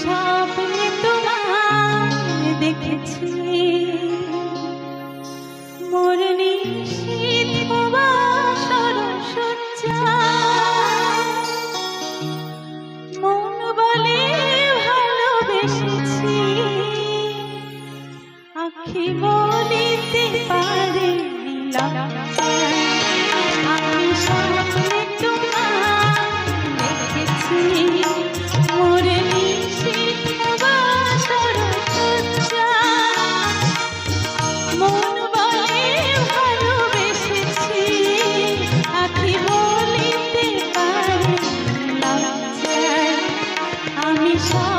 স্বপ্নে তোমায় দেখেছি। Shine.